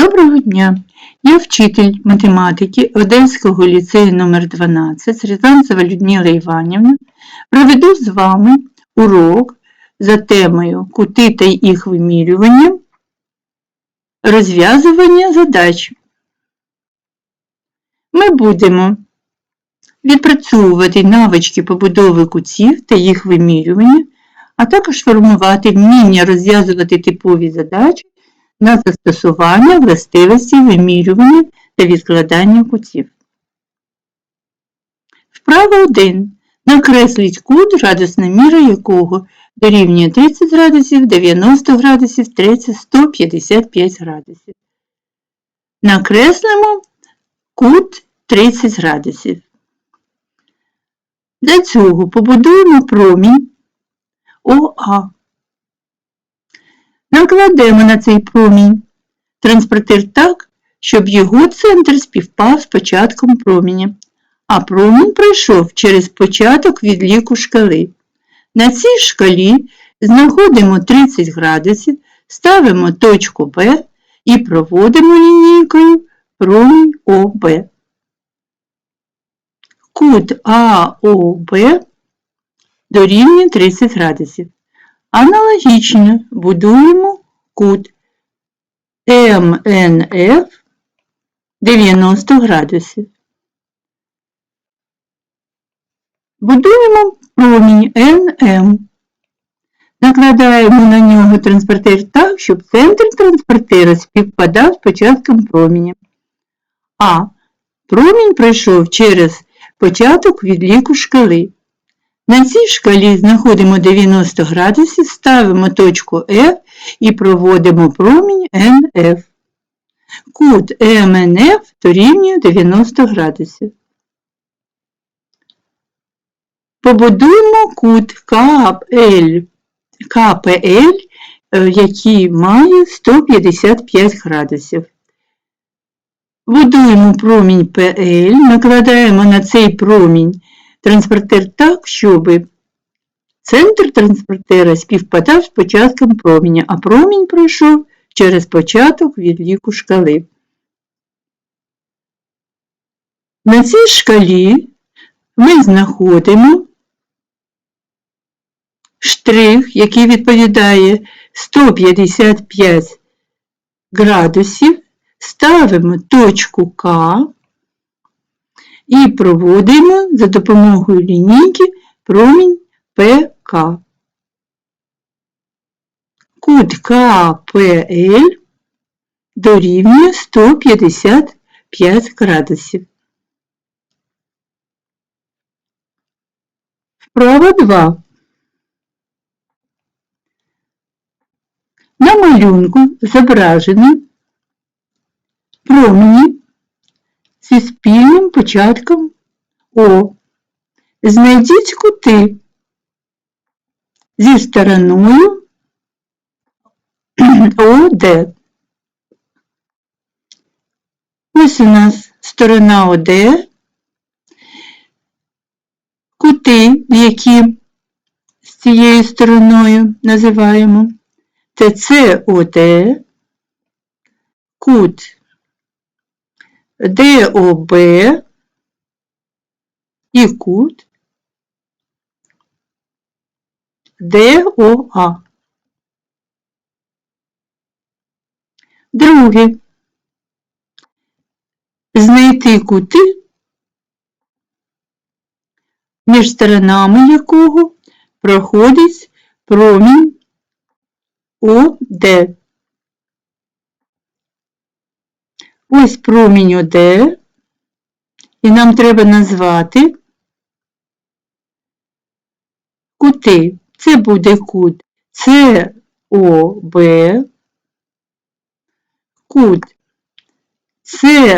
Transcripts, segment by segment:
Доброго дня! Я вчитель математики Одеського ліцею номер 12 Рязанцева Людмила Іванівна. Проведу з вами урок за темою кути та їх вимірювання, розв'язування задач. Ми будемо відпрацьовувати навички побудови кутів та їх вимірювання, а також формувати вміння розв'язувати типові задачі на застосування властивості вимірювання та відкладання кутів. Вправа 1. Накресліть кут, радісна міра якого дорівнює 30 градусів, 90 градусів, 30, 155 градусів. Накреслимо кут 30 градусів. Для цього побудуємо промінь ОА. Накладемо на цей промінь транспортир так, щоб його центр співпав з початком проміня, а промінь пройшов через початок відліку шкали. На цій шкалі знаходимо 30 градусів, ставимо точку Б і проводимо лінійкою промінь ОБ. Кут АОБ дорівнює 30 градусів. Аналогічно будуємо кут МНФ 90 градусів. Будуємо промінь НМ. Накладаємо на нього транспортир так, щоб центр транспортира співпадав з початком проміня. А промінь пройшов через початок відліку шкали. На цій шкалі знаходимо 90 градусів, ставимо точку F і проводимо промінь NF. Кут МНФ дорівнює 90 градусів. Побудуємо кут КПЛ, КПЛ, який має 155 градусів. Будуємо промінь ПЛ, накладаємо на цей промінь транспортер так, щоб центр транспортера співпадав з початком проміння, а промінь пройшов через початок відліку шкали. На цій шкалі ми знаходимо штрих, який відповідає 155 градусів, ставимо точку К і проводимо за допомогою лінійки промінь ПК. Кут КПЛ дорівнює 155 градусів. Вправа 2. На малюнку зображено промені зі спільним початком О. Знайдіть кути зі стороною ОД. Ось у нас сторона ОД, кути, які з цією стороною називаємо. Це СОД, кут ДОБ і кут ДОА. Друге. Знайти кути, між сторонами якого проходить промінь ОД. Ось промінь ОД, і нам треба назвати кути. Це буде кут. СОБ, кут. СОА,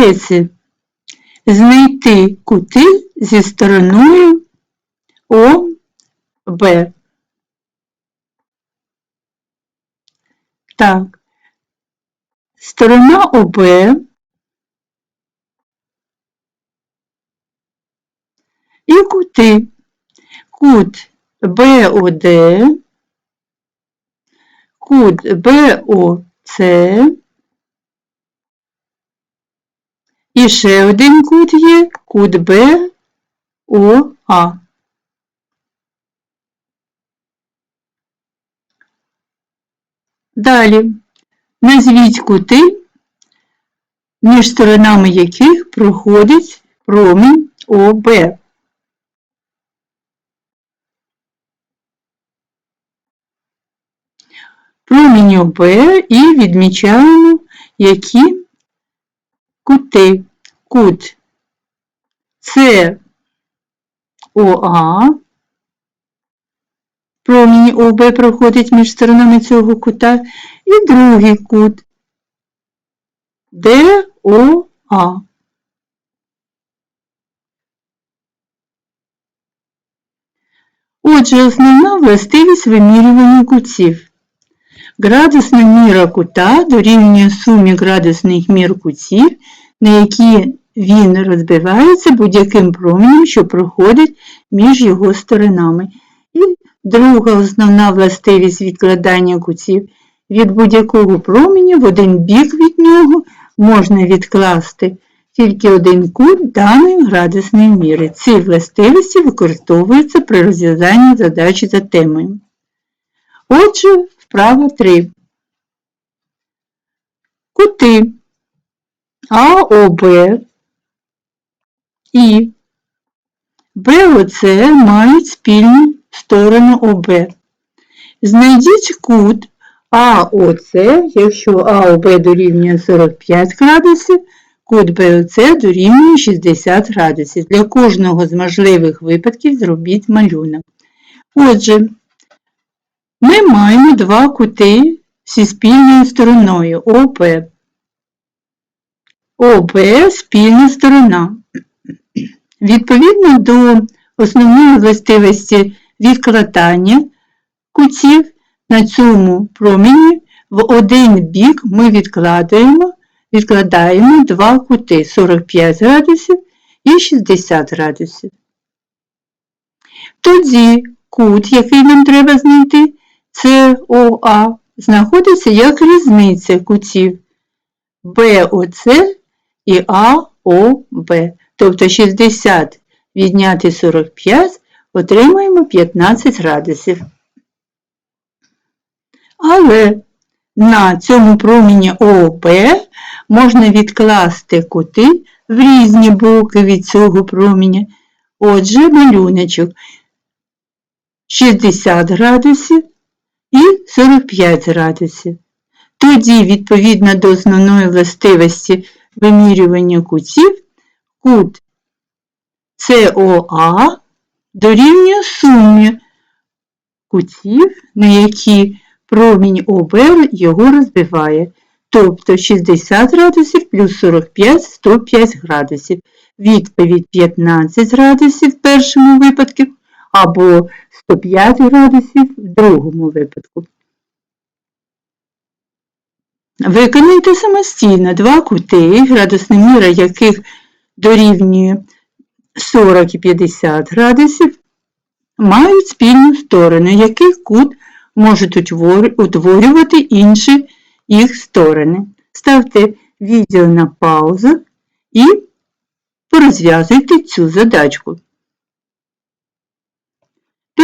речі. Знайти кути зі стороною ОБ. Так, сторона ОБ і кути. Кут БОД, кут БОЦ. І ще один кут є, кут БОА. Далі назвіть кути, між сторонами яких проходить промінь ОБ. Промінь ОБ і відмічаємо, які кути. Кут СОА. Промінь ОБ проходить між сторонами цього кута. І другий кут ДОА. Отже, основна властивість вимірювання кутів. Градусна міра кута дорівнює сумі градусних мір кутів, на які він розбивається будь-яким променем, що проходить між його сторонами. І друга основна властивість відкладання кутів. Від будь-якого променя в один бік від нього можна відкласти тільки один кут даної градусної міри. Ці властивості використовуються при розв'язанні задачі за темою. Отже, вправа 3. Кути АОБ і БОЦ мають спільну сторону ОБ. Знайдіть кут АОЦ, якщо АОБ дорівнює 45 градусів, кут БОЦ дорівнює 60 градусів. Для кожного з можливих випадків зробіть малюнок. Отже, ми маємо два кути зі спільною стороною ОБ. ОБ спільна сторона. Відповідно до основної властивості відкладання кутів на цьому промені в один бік ми відкладаємо, відкладаємо два кути 45 градусів і 60 градусів. Тоді кут, який нам треба знайти, СОА, знаходиться як різниця кутів БОЦ і АОБ. Тобто 60 відняти 45 отримаємо 15 градусів. Але на цьому промені ООП можна відкласти кути в різні боки від цього променя. Отже, малюночок 60 градусів і 45 градусів. Тоді, відповідно до основної властивості вимірювання кутів, кут СОА дорівнює сумі кутів, на які промінь ОБ його розбиває, тобто 60 градусів плюс 45 105 градусів. Відповідь 15 градусів в першому випадку або 105 градусів в другому випадку. Виконайте самостійно два кути, градусна міра яких дорівнює 40 і 50 градусів, мають спільну сторону, яких кут можуть утворювати інші їх сторони. Ставте відео на паузу і порозв'язуйте цю задачку.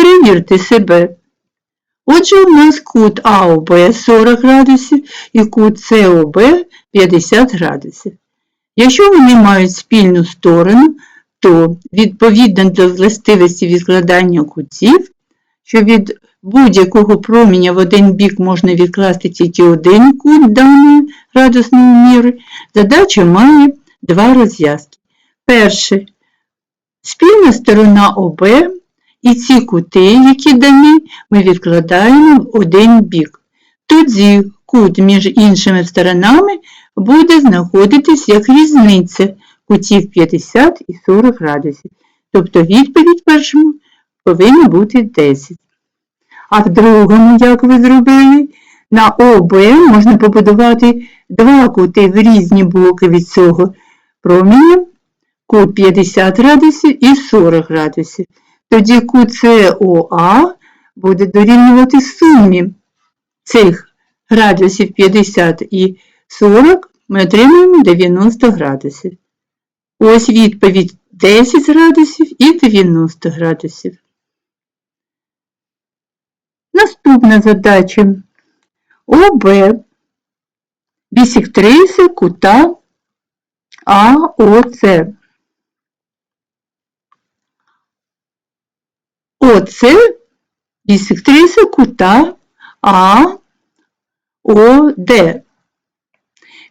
Перевірте себе. Отже, у нас кут АОБ 40 градусів і кут СОБ 50 градусів. Якщо вони мають спільну сторону, то відповідно до властивості відкладання кутів, що від будь-якого проміння в один бік можна відкласти тільки один кут даної градусної міри, задача має два розв'язки. Перше, спільна сторона ОБ і ці кути, які дані, ми відкладаємо в один бік. Тоді кут між іншими сторонами буде знаходитись як різниця кутів 50 і 40 градусів. Тобто відповідь першому повинна бути 10. А в другому, як ви зробили, на ОБ можна побудувати два кути в різні боки від цього проміння. кут 50 градусів і 40 градусів. Тоді СОА буде дорівнювати сумі цих градусів 50 і 40, ми отримаємо 90 градусів. Ось відповідь 10 градусів і 90 градусів. Наступна задача. ОБ бісектриси кута АОЦ. ОЦ бісектриса кута АОД.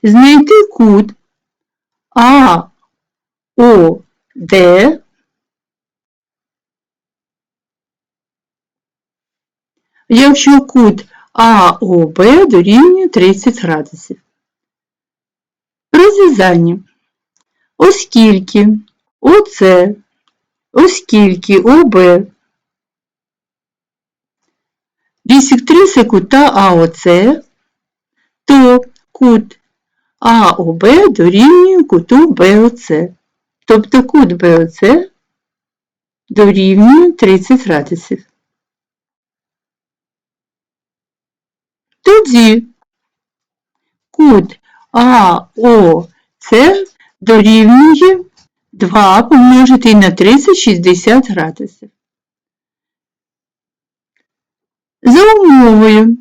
Знайти кут АОД якщо кут АОБ дорівнює 30 градусів. Розв'язання. Оскільки ОЦ, оскільки ОБ бісектриси кута АОЦ, то кут АОБ дорівнює куту БОЦ. Тобто кут БОЦ дорівнює 30 градусів. Тоді кут АОЦ дорівнює 2 помножити на 30 60 градусів. За умовою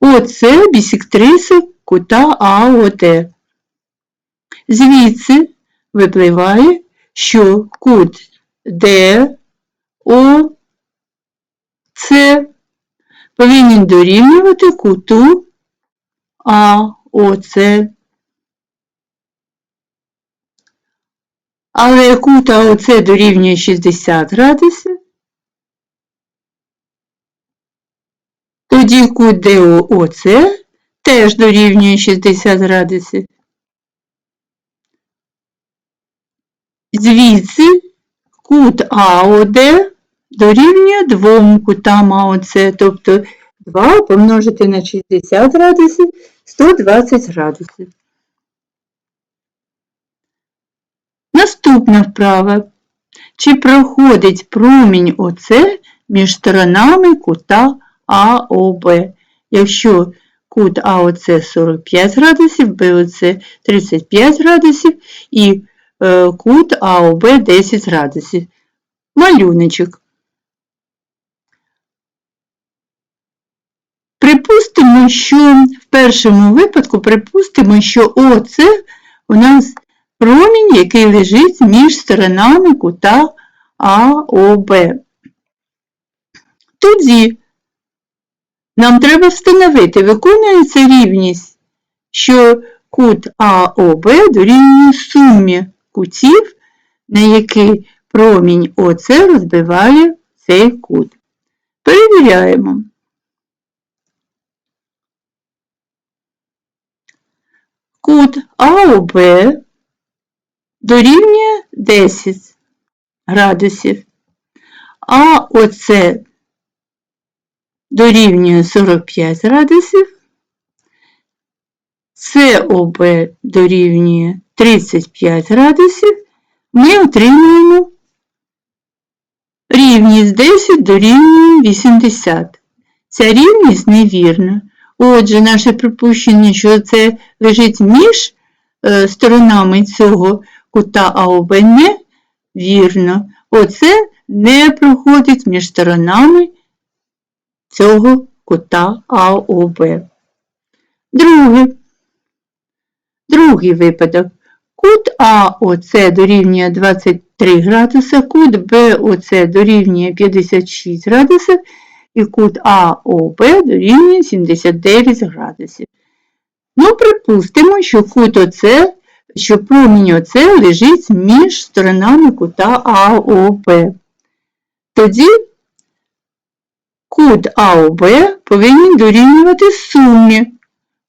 ОЦ бісектриси кута АОД. Звідси випливає, що кут ДОЦ повинен дорівнювати куту АОЦ. Але кут АОЦ дорівнює 60 градусів, тоді кут ДОЦ теж дорівнює 60 градусів. Звідси кут АОД дорівнює двом кутам АОЦ, тобто 2 помножити на 60 градусів 120 градусів. Наступна вправа. Чи проходить промінь ОЦ між сторонами кута АОБ, якщо кут АОЦ 45 градусів, БОЦ 35 градусів і е, кут АОБ 10 градусів. Малюночок. Припустимо, що в першому випадку припустимо, що ОЦ у нас промінь, який лежить між сторонами кута АОБ. Тоді нам треба встановити, виконується рівність, що кут АОБ дорівнює сумі кутів, на який промінь ОЦ розбиває цей кут. Перевіряємо. Кут АОБ дорівнює 10 градусів, а оце дорівнює 45 градусів, СОБ дорівнює 35 градусів, ми отримуємо рівність 10 дорівнює 80. Ця рівність невірна. Отже, наше припущення, що це лежить між е, сторонами цього кута АОБ не вірно. Оце не проходить між сторонами цього кута АОБ. Друге. Другий випадок. Кут АОЦ дорівнює 23 градуса, кут БОЦ дорівнює 56 градусів і кут АОБ дорівнює 79 градусів. Ну, припустимо, що кут ОЦ, що промінь ОЦ лежить між сторонами кута АОБ. Тоді кут АОБ повинен дорівнювати сумі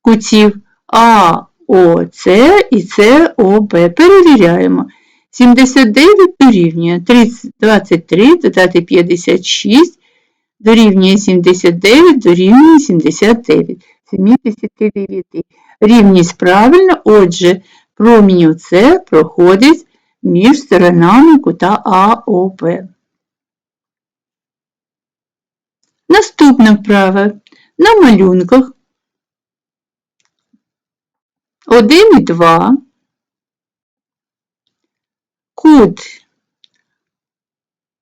кутів АОЦ і СОБ. Перевіряємо. 79 дорівнює 23 додати 56 дорівнює 79, дорівнює 79. 79. Рівність правильна, отже, промінь С проходить між сторонами кута АОБ. Наступна вправа. На малюнках 1 і 2 кут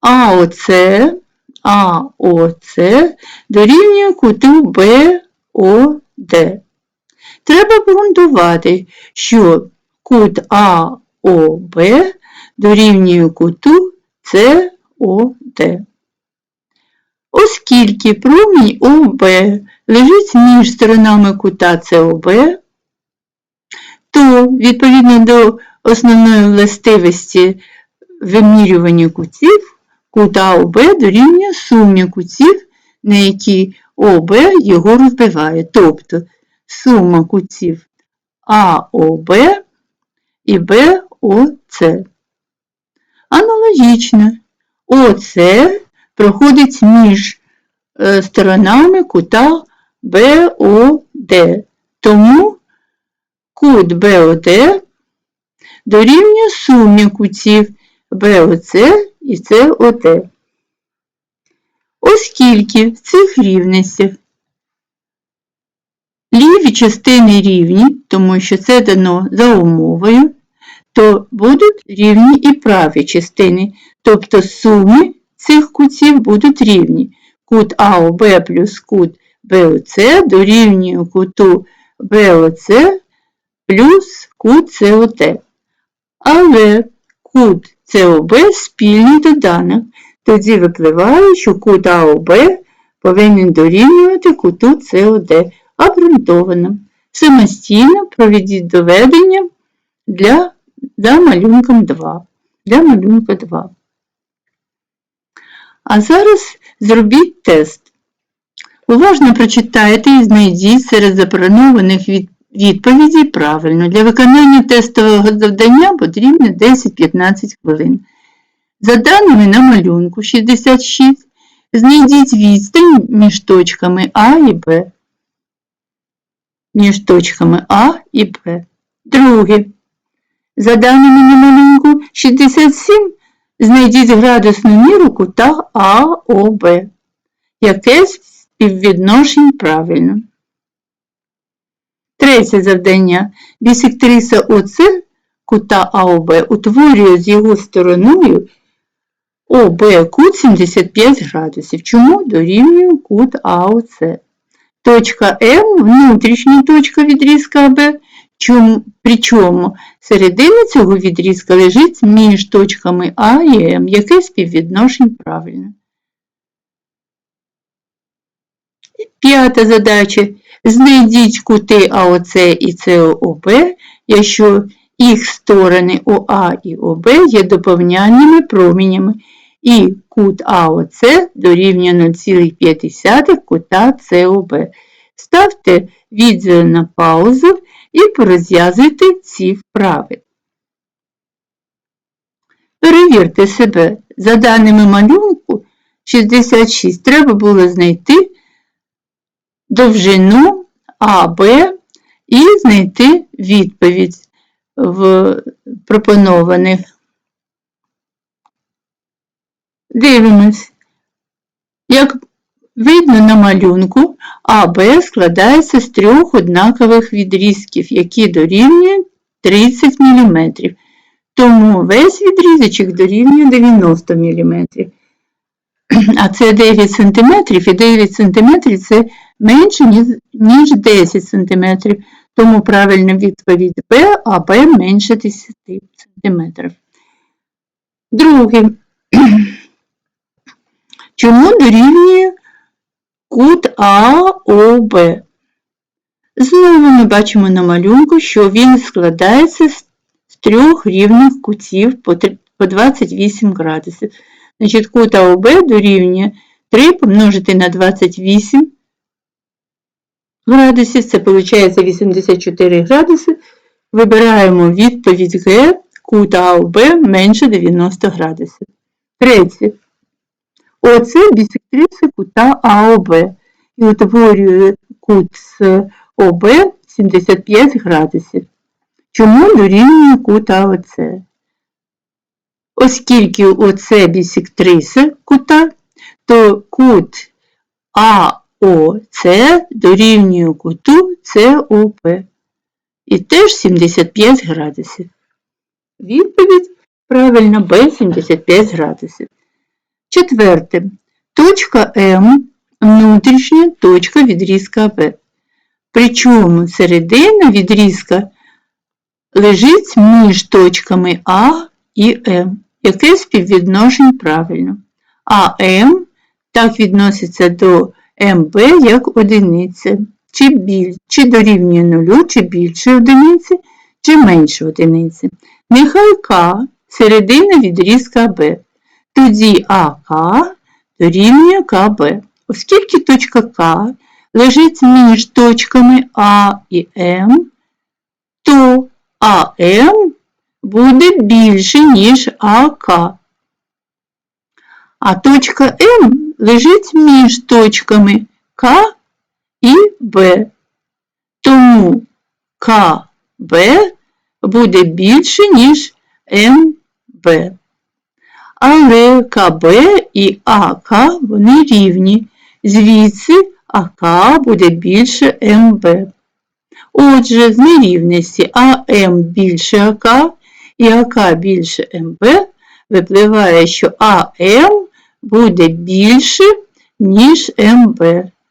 АОЦ, АОЦ дорівнює куту БОД. Треба обґрунтувати, що кут АОБ дорівнює куту СОД. Оскільки промінь ОБ лежить між сторонами кута СОБ, то відповідно до основної властивості вимірювання кутів, кут АОБ дорівнює сумі кутів, на які ОБ його розбиває. Тобто сума кутів АОБ і БОЦ. Аналогічно, ОЦ проходить між е, сторонами кута БОД. Тому кут БОД дорівнює сумі кутів БОЦ і СОД. Оскільки в цих рівностях ліві частини рівні, тому що це дано за умовою, то будуть рівні і праві частини, тобто суми цих кутів будуть рівні. Кут АОБ плюс кут БОЦ дорівнює куту БОЦ плюс кут СОТ. Але кут СОБ спільний доданок. Тоді випливає, що кут АОБ повинен дорівнювати куту СОД обґрунтовано. Самостійно проведіть доведення для, для малюнком 2. Для малюнка 2. А зараз зробіть тест. Уважно прочитайте і знайдіть серед запропонованих від, відповідей правильно. Для виконання тестового завдання потрібно 10-15 хвилин. За даними на малюнку 66, знайдіть відстань між точками А і Б. Між точками А і Б. Друге. За даними на малюнку 67, знайдіть градусну міру кута АОБ. Яке співвідношень правильно. Третє завдання. Бісектриса ОЦ кута АОБ утворює з його стороною ОБ кут 75 градусів. Чому дорівнює кут АОЦ? Точка М внутрішня точка відрізка АБ, причому середина цього відрізка лежить між точками А і М, яке співвідношень правильно. П'ята задача. Знайдіть кути АОЦ і СОБ, якщо їх сторони ОА і ОБ є доповняльними промінями, і кут АОЦ дорівнює 0,5 кута СОБ. Ставте відео на паузу і порозв'язуйте ці вправи. Перевірте себе. За даними малюнку 66 треба було знайти довжину АБ і знайти відповідь в пропонованих. Дивимось. Як видно на малюнку, АБ складається з трьох однакових відрізків, які дорівнюють 30 мм. Тому весь відрізочок дорівнює 90 мм. А це 9 см, і 9 см це менше, ніж 10 см. Тому правильна відповідь Б, а Б менше 10 см. Друге. Чому дорівнює кут АОБ? Знову ми бачимо на малюнку, що він складається з трьох рівних кутів по 28 градусів. Значить, кут АОБ дорівнює 3 помножити на 28 градусів, це виходить 84 градуси. Вибираємо відповідь Г, кут АОБ менше 90 градусів. Третє. Оце бісектриса кута АОБ і утворює кут з ОБ 75 градусів. Чому дорівнює кут АОЦ? Оскільки оце бісектриса кута, то кут АОЦ дорівнює куту СОП. І теж 75 градусів. Відповідь правильно Б 75 градусів. Четверте. Точка М внутрішня точка відрізка Б. Причому середина відрізка лежить між точками А і М. Яке співвідношень правильно? А М так відноситься до МБ як одиниця, чи, біль, чи дорівнює нулю, чи більше одиниці, чи менше одиниці. Нехай К середина відрізка Б. Тоді АК дорівнює КБ. Оскільки точка К лежить між точками А і М, то АМ буде більше, ніж АК. А точка М лежить між точками К і Б. Тому КБ буде більше, ніж МБ. Але КБ і АК вони рівні. Звідси АК буде більше МБ. Отже, з нерівності АМ більше АК і АК більше МБ випливає, що АМ буде більше, ніж МБ.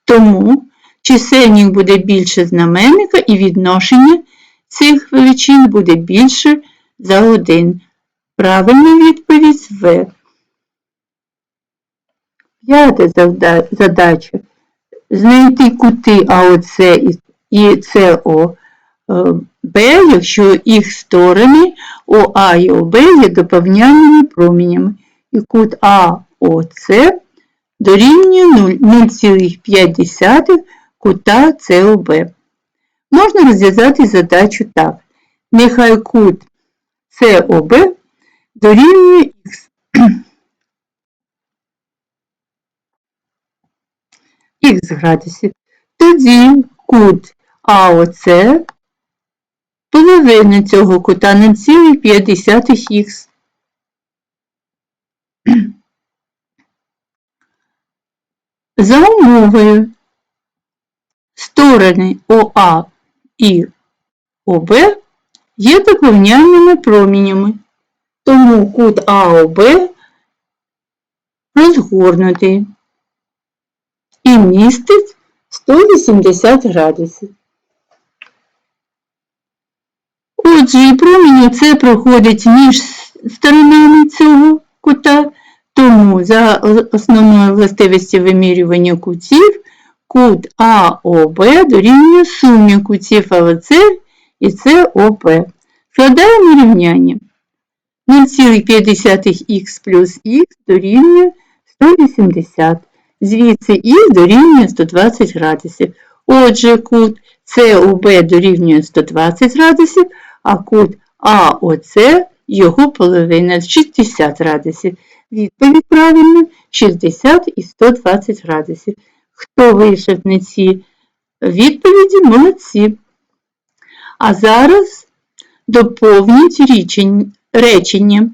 Тому чисельник буде більше знаменника і відношення цих величин буде більше за 1. Правильна відповідь В. П'ята задача. Знайти кути АОЦ і СО Б, якщо їх сторони ОА і ОБ є доповняними промінями. І кут АОЦ дорівнює 0,5 кута СОБ. Можна розв'язати задачу так. Нехай кут СОБ дорівнює х. х градусів. Тоді кут АОЦ половина цього кута на цілий 0,5х. За умовою сторони ОА і ОБ є доповняльними промінями, тому кут АОБ розгорнутий і містить 180 градусів. Отже, і промінь це проходить між сторонами цього кута, тому за основною властивістю вимірювання кутів кут АОБ дорівнює сумі кутів АВЦ і СОП. Складаємо рівняння. 0,5х плюс х дорівнює 180. Звідси х дорівнює 120 градусів. Отже, кут СОБ дорівнює 120 градусів, а кут АОЦ його половина 60 градусів. Відповідь правильна 60 і 120 градусів. Хто вийшов на ці відповіді, молодці. А зараз доповніть речення.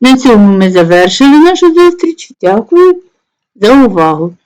На цьому ми завершили нашу зустріч. Дякую за увагу!